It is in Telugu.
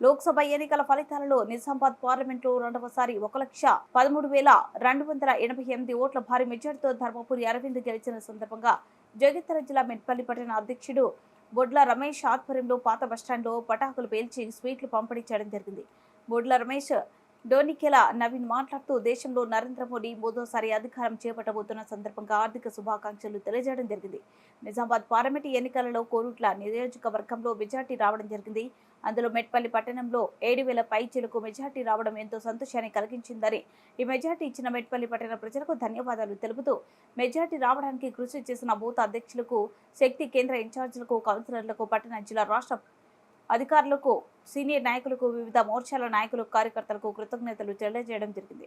లోక్సభ ఎన్నికల ఫలితాలలో నిజామాబాద్ పార్లమెంట్లో రెండవసారి ఒక లక్ష పదమూడు వేల రెండు వందల ఎనభై ఎనిమిది ఓట్ల భారీ మెజార్టీతో ధర్మపురి అరవింద్ గెలిచిన సందర్భంగా జగిత్యాల జిల్లా మెట్పల్లి పట్టణ అధ్యక్షుడు బొడ్ల రమేష్ ఆధ్వర్యంలో పాత బస్టాండ్లో పటాకులు పేల్చి స్వీట్లు పంపిణీ చేయడం జరిగింది. బొడ్ల రమేష్ డోనికెల నవీన్ మాట్లాడుతూ దేశంలో నరేంద్ర మోడీ మూడోసారి అధికారం చేపట్టబోతున్న సందర్భంగా ఆర్థిక శుభాకాంక్షలు తెలియజేయడం జరిగింది. నిజామాబాద్ పార్లమెంటు ఎన్నికలలో కోరుట్ల నియోజకవర్గంలో మెజార్టీ రావడం జరిగింది. అందులో మెట్పల్లి పట్టణంలో ఏడు వేల పైచీలకు మెజార్టీ రావడం ఎంతో సంతోషాన్ని కలిగించిందని ఈ మెజార్టీ ఇచ్చిన మెట్పల్లి పట్టణ ప్రజలకు ధన్యవాదాలు తెలుపుతూ మెజార్టీ రావడానికి కృషి చేసిన బూత్ అధ్యక్షులకు శక్తి కేంద్ర ఇన్ఛార్జీలకు కౌన్సిలర్లకు పట్టణ జిల్లా రాష్ట్ర అధికారులకు సీనియర్ నాయకులకు వివిధ మోర్చాల నాయకులు కార్యకర్తలకు కృతజ్ఞతలు తెలియజేయడం జరిగింది.